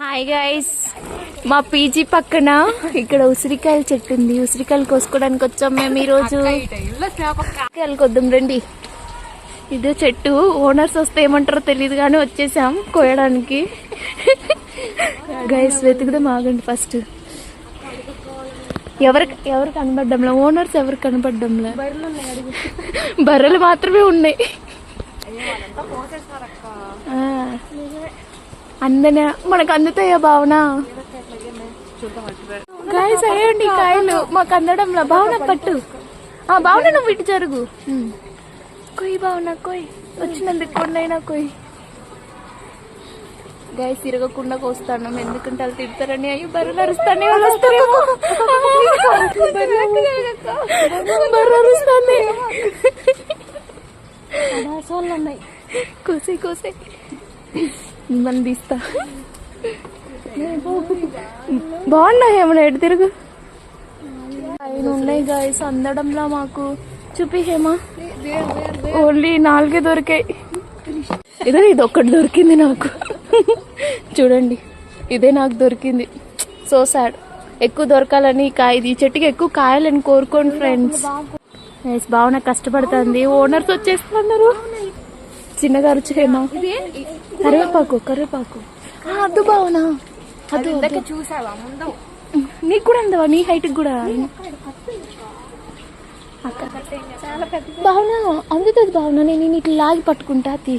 Hi guys మా PG పక్కన ఇక్కడ ఉసిరికాయల చెట్టు ఉంది. ఉసిరికాయలు కోసుకోవడానికి వచ్చాం మేము ఈరోజు. ఉసిరికాయలు కొద్దాం రండి. ఇదే చెట్టు ఓనర్స్ వస్తే ఏమంటారో తెలియదు కానీ వచ్చేసాం కోయడానికి. గైస్ వెతుకుదాం ఆగండి ఫస్ట్ ఎవరు ఎవరు కనపడ్డంలా ఓనర్స్ ఎవరు కనపడ్డంలా బర్రెలు మాత్రమే ఉన్నాయి. అందనే మనకు అందుతాయా భావన? గాయస్ అయ్యండి కాయలు. మాకు అందడంలా. భావన పట్టు. ఆ భావన నువ్వు ఇటు జరుగు. కొయ్ భావన కొయ్. వచ్చినందుకు కొన్నైనా కొయ్. గాయస్ తిరగకుండా కోస్తాను. ఎందుకంటే వాళ్ళు తిడతారని అయ్యో బర్రెలు అరుస్తానే వాళ్ళు వస్తారేమో. బర్రె అరుస్తానే. కోసే కోసే మిమ్మల్ని తీస్తా. బాగున్నాయి ఏమన్నా ఎటు తిరుగు? ఆయన ఉన్నాయి గాయస్ అందడంలా మాకు. చూపి హేమా. ఓన్లీ నాలుగే దొరికాయి. ఇదే ఇది ఒక్కటి దొరికింది నాకు. చూడండి ఇదే నాకు దొరికింది. సో సాడ్ ఎక్కువ దొరకాలని కాయ ఈ చెట్టుకి ఎక్కువ కాయాలని కోరుకోండి ఫ్రెండ్స్ ఎస్ బాగా కష్టపడుతుంది. ఓనర్స్ వచ్చేస్తున్నారు. చిన్నగా రుచేమా కరివేపాకు కరివేపాకు. ఆ, అద్దు బావునా? అద్దు. చూసావా? ముందు. నీకు కూడా అందవా? నీ హైట్ కూడా? బావునా? అందుతుంది బావునా? నేను నీకు లాగి పట్టుకుంటా తీ.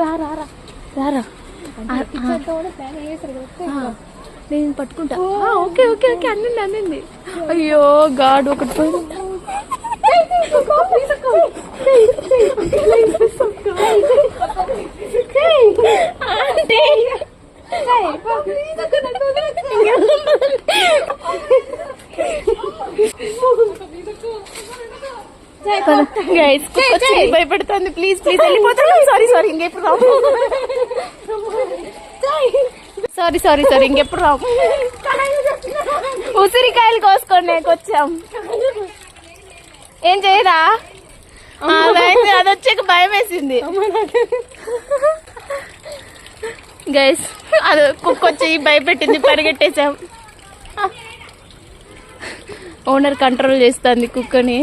రా రా రా. రా రా. ఆ, ఆ. ఆ, నేను పట్టుకుంటా. ఓకే ఓకే ఓకే అందింది అందింది అయ్యో గాడ్ ఒకటి పోయింది. అంటే గైస్ భయపడుతుంది ప్లీజ్ ప్లీజ్ వెళ్ళిపోతాను సారీ సారీ ఇంకెప్పుడు రాము సారీ సారీ సారీ ఇంకెప్పుడు రాము ఉసిరికాయలు కోసుకొని వచ్చాం ఏం చేయరా? అది వచ్చాక భయం వేసింది. గైస్ అది కుక్క వచ్చి భయపెట్టింది పరిగెట్టేసాం ఓనర్ కంట్రోల్ చేస్తుంది కుక్కని.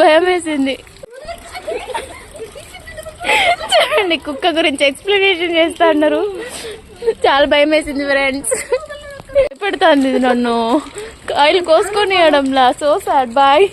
భయం వేసింది. చూడండి కుక్క గురించి ఎక్స్ప్లెనేషన్ చేస్తా అన్నారు. చాలా భయం వేసింది ఫ్రెండ్స్ పెడుతుంది ఇది నన్ను. కాయలు కోసుకొని వేయడంలా. So sad bye